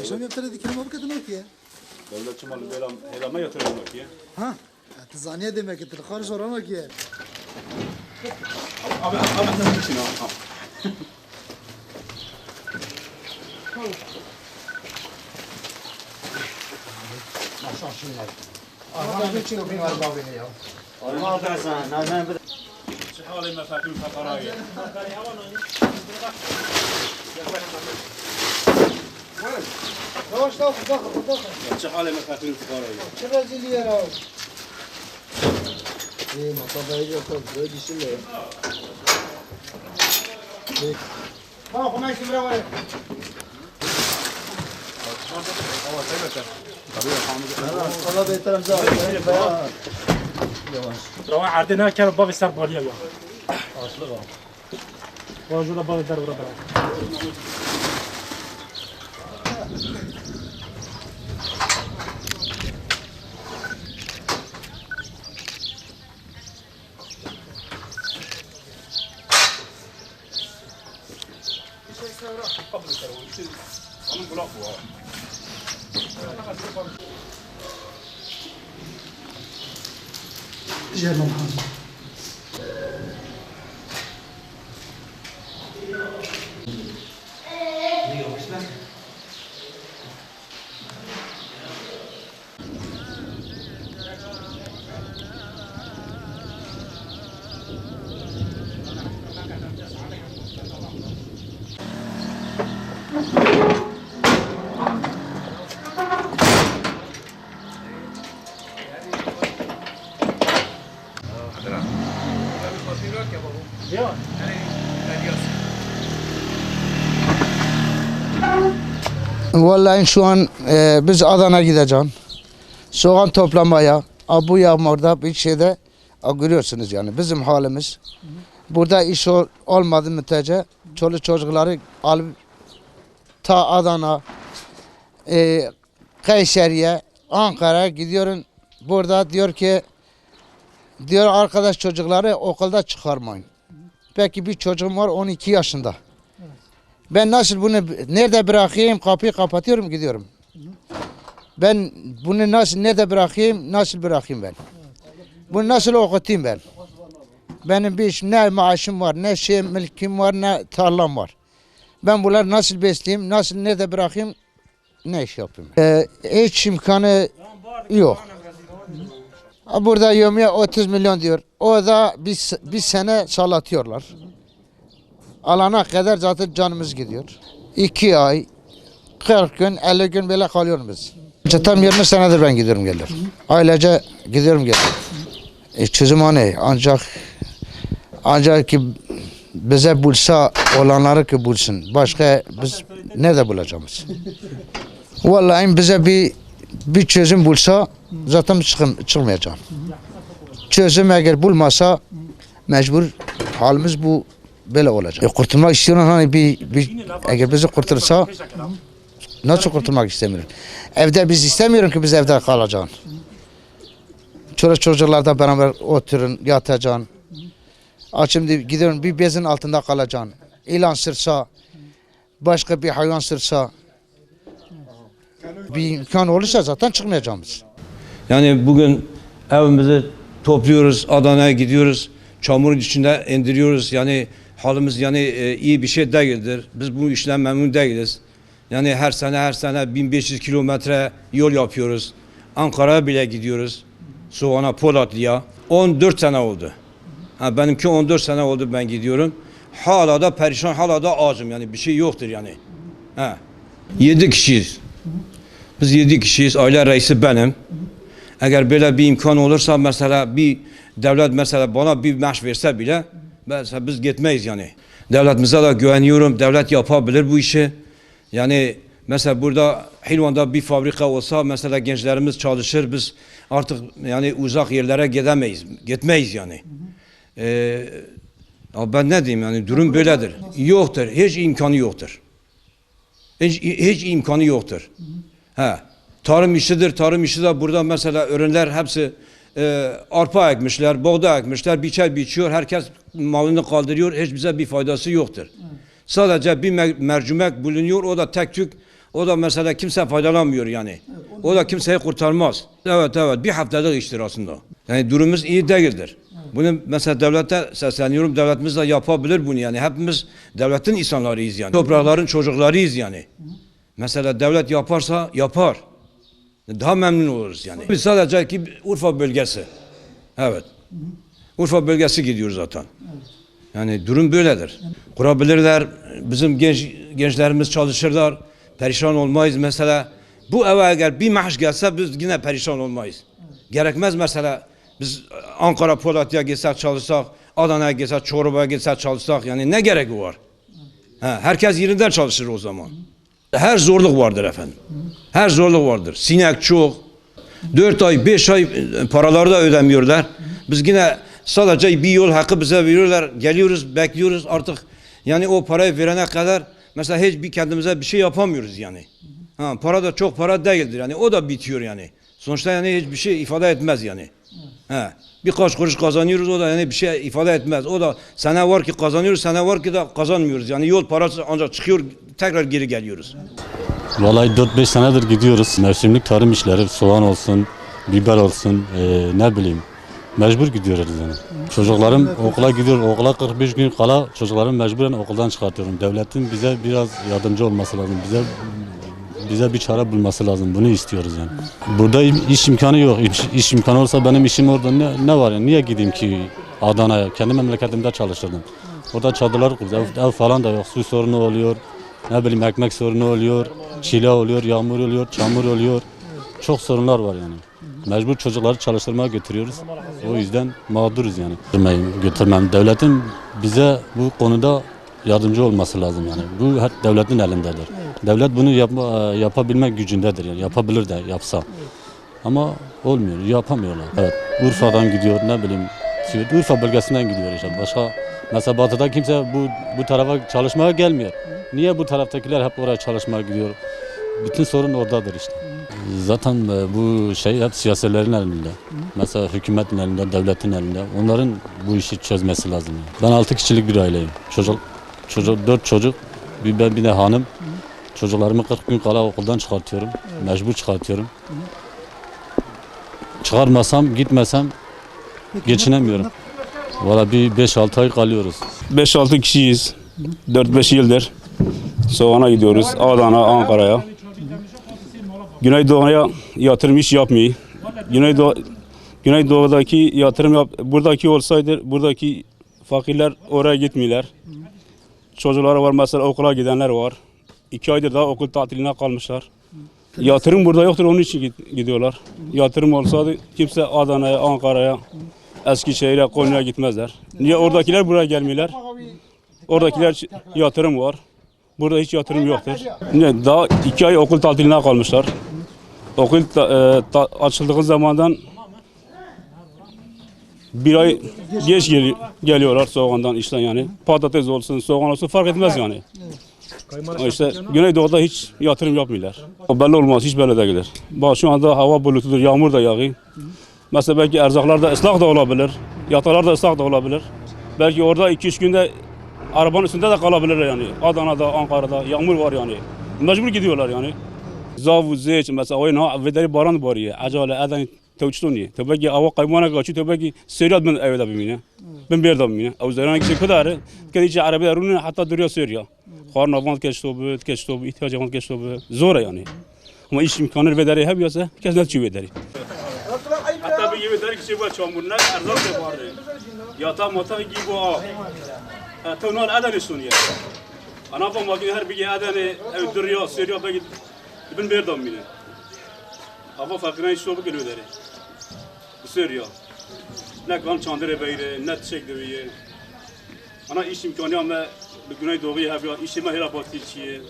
Akşam yaptıra dikirim abi kadın yok ya. Devlet çimalı belam helama yatırım yok ya. Ha? Tizaniye demek ki tırkarış oran yok ya. Abi abi sen düşün abi. Maşallah şimdi. Arman için o bin var babini ya. Arman kazan, nereden bir... Sıhalim efendim, fakarayı. Yaklaşma. واش تو خذ خذ خذ شي حاله ما فاتن الفقراء شي رازيليه راه إيه ما طبيعي خذ هادي شلة ها خماش مراوي والله بيتر مزار رواه عردنا كان بابي سر بالي يا واش لغا واجو لبابي درب ربعك راح القبر محمد Vallahi şu an e, biz Adana gideceğim. Soğan toplamaya. A, bu yağmurda bir şeyde a, görüyorsunuz yani bizim halimiz. Burada iş ol, olmadı müddetçe çoluk çocukları alıp ta Adana, e, Kayseri'ye, Ankara'ya gidiyorum. Burada diyor ki diyor arkadaş çocukları okulda çıkarmayın. Peki bir çocuğum var 12 yaşında. Ben nasıl bunu nerede bırakayım? Kapıyı kapatıyorum gidiyorum. Ben bunu nasıl nerede bırakayım? Nasıl bırakayım ben? Bunu nasıl okutayım ben? Benim bir iş, ne maaşım var, ne şey mülküm var, ne tarlam var. Ben bunları nasıl besleyeyim, nasıl nerede bırakayım, ne iş yapayım? Ee, hiç imkanı yok. Burada yemeğe 30 milyon diyor. O da bir, bir sene salatıyorlar. Alana kadar zaten canımız gidiyor. İki ay, 40 gün, 50 gün böyle kalıyoruz biz. İşte tam 20 senedir ben gidiyorum geliyorum. Ailece gidiyorum geliyorum. E, çözüm o ne? Ancak ancak ki bize bulsa olanları ki bulsun. Başka biz nerede bulacağımız? Vallahi bize bir bir çözüm bulsa zaten çıkım, çıkmayacağım. Çözüm eğer bulmasa mecbur halimiz bu böyle olacak. E, kurtulmak istiyorum hani bir, bir eğer bizi kurtarsa nasıl kurtulmak istemiyorum. Evde biz istemiyorum ki biz evde kalacağız. Çoluk çocuklarla beraber oturun yatacaksın. Ha şimdi gidiyorum bir bezin altında kalacaksın. İlan sırsa başka bir hayvan sırsa bir imkan olursa zaten çıkmayacağımız. Yani bugün evimizi topluyoruz, Adana'ya gidiyoruz, çamurun içinde indiriyoruz. Yani halimiz yani e, iyi bir şey değildir. Biz bu işten memnun değiliz. Yani her sene her sene 1500 kilometre yol yapıyoruz. Ankara'ya bile gidiyoruz. Soğana, Polatlı'ya. 14 sene oldu. Ha, benimki 14 sene oldu ben gidiyorum. Hala da perişan, hala da ağzım yani bir şey yoktur yani. Ha. 7 kişiyiz. Biz 7 kişiyiz. Aile reisi benim. Eğer böyle bir imkan olursa mesela bir devlet mesela bana bir maaş verse bile mesela biz gitmeyiz yani. Devletimize de güveniyorum. Devlet yapabilir bu işi. Yani mesela burada Hilvan'da bir fabrika olsa mesela gençlerimiz çalışır. Biz artık yani uzak yerlere gidemeyiz. Gitmeyiz yani. Ee, ya ben ne diyeyim yani durum böyledir. Yoktur. Hiç imkanı yoktur. Hiç, hiç imkanı yoktur. He. Tarım işidir. Tarım işi de burada mesela ürünler hepsi e, arpa ekmişler, buğday ekmişler, biçer biçiyor. Herkes malını kaldırıyor. Hiç bize bir faydası yoktur. Sadece bir me- mercimek bulunuyor. O da tek tük O da mesela kimse faydalanmıyor yani. O da kimseyi kurtarmaz. Evet evet bir haftalık iştir aslında. Yani durumumuz iyi değildir. Bunu mesela devlete sesleniyorum. Devletimiz de yapabilir bunu yani. Hepimiz devletin insanlarıyız yani. Toprakların çocuklarıyız yani. Mesela devlet yaparsa yapar. Daha memnun oluruz yani. Biz sadece ki Urfa bölgesi. Evet. Urfa bölgesi gidiyor zaten. Yani durum böyledir. Kurabilirler. Bizim genç gençlerimiz çalışırlar. Perişan olmayız mesela. Bu eve eğer bir maaş gelse biz yine perişan olmayız. Gerekmez mesela biz Ankara Polatya gitsek çalışsak, Adana'ya gitsek, Çorum'a gitsek çalışsak yani ne gereği var? Ha, herkes yerinden çalışır o zaman. Her zorluk vardır efendim. Her zorluk vardır. Sinek çok. 4 ay, 5 ay e, paraları da ödemiyorlar. Biz yine sadece bir yol hakkı bize veriyorlar. Geliyoruz, bekliyoruz artık. Yani o parayı verene kadar mesela hiç bir kendimize bir şey yapamıyoruz yani. Ha, para da çok para değildir yani. O da bitiyor yani. Sonuçta yani hiçbir şey ifade etmez yani. He. Birkaç kuruş kazanıyoruz o da yani bir şey ifade etmez. O da sene var ki kazanıyoruz, sene var ki de kazanmıyoruz. Yani yol parası ancak çıkıyor tekrar geri geliyoruz. Vallahi 4-5 senedir gidiyoruz. Mevsimlik tarım işleri, soğan olsun, biber olsun, eee, ne bileyim. Mecbur gidiyoruz yani. Çocuklarım okula gidiyor. Okula 45 gün kala çocuklarımı mecburen okuldan çıkartıyorum. Devletin bize biraz yardımcı olması lazım. Bize bize bir çare bulması lazım. Bunu istiyoruz yani. Burada iş imkanı yok. İş, iş imkanı olsa benim işim orada ne, ne var yani? Niye gideyim ki Adana'ya? Kendi memleketimde çalışırdım. Orada çadırlar kurdu. Ev, ev falan da yok. Su sorunu oluyor. Ne bileyim ekmek sorunu oluyor. Çile oluyor, yağmur oluyor, çamur oluyor. Çok sorunlar var yani. Mecbur çocukları çalıştırmaya götürüyoruz. O yüzden mağduruz yani. Götürmeyim, götürmem. Devletin bize bu konuda yardımcı olması lazım yani. Bu hep devletin elindedir. Devlet bunu yapma, yapabilmek gücündedir yani. Yapabilir de yapsa. Ama olmuyor, yapamıyorlar. Evet, Urfa'dan gidiyor, ne bileyim, Urfa bölgesinden gidiyor işte. Başka, mesela batıda kimse bu, bu tarafa çalışmaya gelmiyor. Niye bu taraftakiler hep oraya çalışmaya gidiyor? Bütün sorun oradadır işte. Zaten e, bu şey hep siyasilerin elinde. Mesela hükümetin elinde, devletin elinde. Onların bu işi çözmesi lazım. Ben altı kişilik bir aileyim. Çocuk, çocuk dört çocuk, bir ben bir de hanım. Çocuklarımı 40 gün kala okuldan çıkartıyorum. Mecbur çıkartıyorum. Çıkarmasam, gitmesem geçinemiyorum. Valla bir 5-6 ay kalıyoruz. 5-6 kişiyiz. 4-5 yıldır. Soğan'a gidiyoruz. Adana, Ankara'ya. Güneydoğu'ya yatırım iş yapmıyor. Güneydoğu, Güneydoğu'daki yatırım yap, buradaki olsaydı buradaki fakirler oraya gitmiyorlar. Çocukları var mesela okula gidenler var. İki aydır daha okul tatiline kalmışlar. Yatırım burada yoktur onun için gid- gidiyorlar. Yatırım olsaydı kimse Adana'ya, Ankara'ya, Eskişehir'e, Konya'ya gitmezler. Niye oradakiler buraya gelmiyorlar? Oradakiler yatırım var. Burada hiç yatırım yoktur. Ne, daha iki ay okul tatiline kalmışlar. Okul ta- e, ta- açıldığı zamandan bir ay geç gel- geliyorlar soğandan işten yani. Patates olsun, soğan olsun fark etmez yani. İşte Güneydoğu'da hiç yatırım yapmıyorlar. O belli olmaz, hiç belli değildir. Bak şu anda hava bulutudur, yağmur da yağıyor. Mesela belki erzaklar da ıslak da olabilir. Yatalar da ıslak da olabilir. Belki orada 2-3 günde arabanın üstünde de kalabilirler yani. Adana'da, Ankara'da yağmur var yani. Mecbur gidiyorlar yani. Zavu, zeç mesela oyun ha vederi baran var ya. Acale adan tevçtuni. Tabii ki ava kaymana kaçı tabii ki seriyat ben evde bimine. Ben bir yerde bimine. O zaman ki kadar kedici arabi arunu hatta duruyor seriya. Karn avant keşto bu, keşto bu, ihtiyacı avant keşto bu. Zor yani. Ama iş imkanı vederi hep yasa kes ne çiğ vederi. Hatta bir gibi der ki şey var çamurlar erzak da vardı. Yata mata gibi o. Tonal adan istiyor. Ana bak makine her bir adan ev duruyor, seriyor belki ben adam yine. Hava farkına hiç soğuk geliyor deri. Bu seriyor. Ne kan çandırı beyre, ne çek deviye. Ana iş imkanı ama Güneydoğu'ya hep ya işime hela batı içiye.